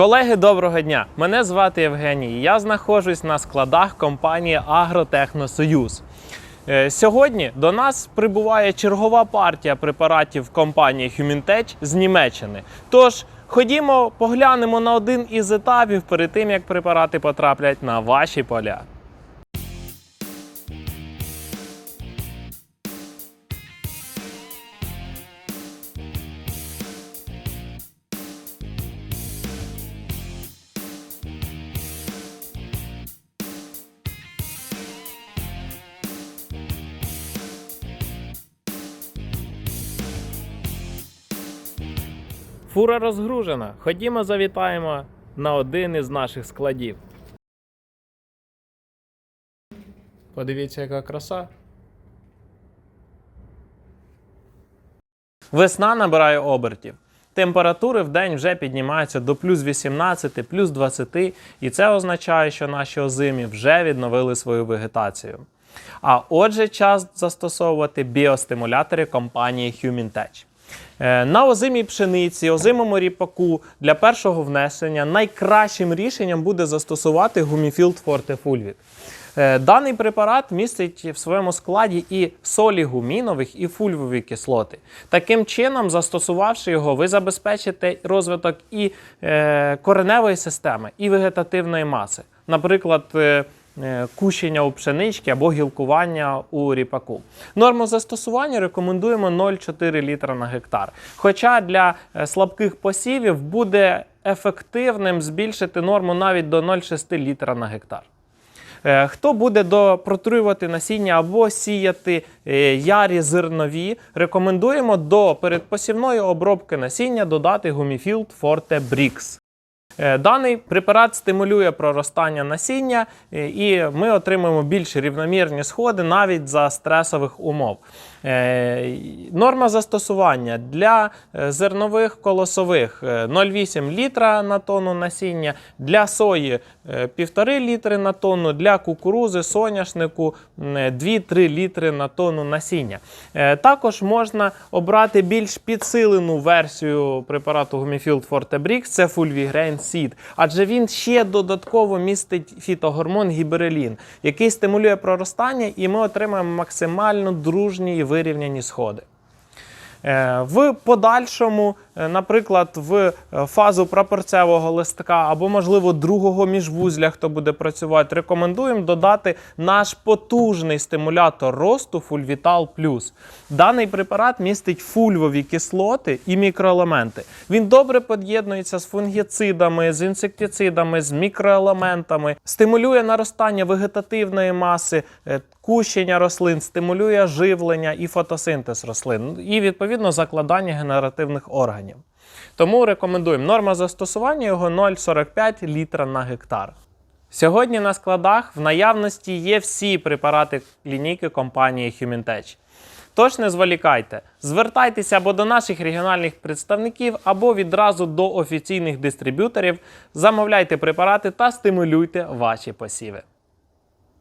Колеги, доброго дня! Мене звати Євгеній. Я знаходжусь на складах компанії Агротехносоюз. Е, Сьогодні до нас прибуває чергова партія препаратів компанії Humintech з Німеччини. Тож ходімо, поглянемо на один із етапів перед тим, як препарати потраплять на ваші поля. Фура розгружена. Ходімо, завітаємо на один із наших складів. Подивіться, яка краса. Весна набирає обертів. Температури в день вже піднімаються до плюс 18, плюс 20, і це означає, що наші озимі вже відновили свою вегетацію. А отже, час застосовувати біостимулятори компанії Humintech. Е, На озимій пшениці, озимому ріпаку для першого внесення найкращим рішенням буде застосувати Гуміфілд Forte. Е, Даний препарат містить в своєму складі і солі гумінових, і фульвові кислоти. Таким чином, застосувавши його, ви забезпечите розвиток і е, кореневої системи, і вегетативної маси. Наприклад, кущення у пшенички або гілкування у ріпаку. Норму застосування рекомендуємо 0,4 літра на гектар. Хоча для е, слабких посівів буде ефективним збільшити норму навіть до 0,6 літра на гектар. Е, Хто буде до протруювати насіння або сіяти е, ярі зернові, рекомендуємо до передпосівної обробки насіння додати Гуміфілд Forte Brix. Е, Даний препарат стимулює проростання насіння, е, і ми отримуємо більш рівномірні сходи навіть за стресових умов. Е, Норма застосування для зернових колосових е, 0,8 літра на тонну насіння, для сої е, 1,5 літри на тонну, для кукурузи, соняшнику е, 2-3 літри на тонну насіння. Також можна обрати більш підсилену версію препарату Гуміфілд Fortebrix, це Fulvigrain Seed, адже він ще додатково містить фітогормон гіберелін, який стимулює проростання, і ми отримаємо максимально дружні і вирівняні сходи. Е, В подальшому, е, наприклад, в е, фазу прапорцевого листка або, можливо, другого міжвузля, хто буде працювати, рекомендуємо додати наш потужний стимулятор росту Fulvital Plus. Даний препарат містить фульвові кислоти і мікроелементи. Він добре поєднується з фунгіцидами, з інсектицидами, з мікроелементами, стимулює наростання вегетативної маси. Кущення рослин стимулює живлення і фотосинтез рослин, і відповідно закладання генеративних органів. Тому рекомендуємо норма застосування його 0,45 літра на гектар. Сьогодні на складах в наявності є всі препарати лінійки компанії Humintech. Тож не зволікайте, звертайтеся або до наших регіональних представників, або відразу до офіційних дистриб'юторів, замовляйте препарати та стимулюйте ваші посіви.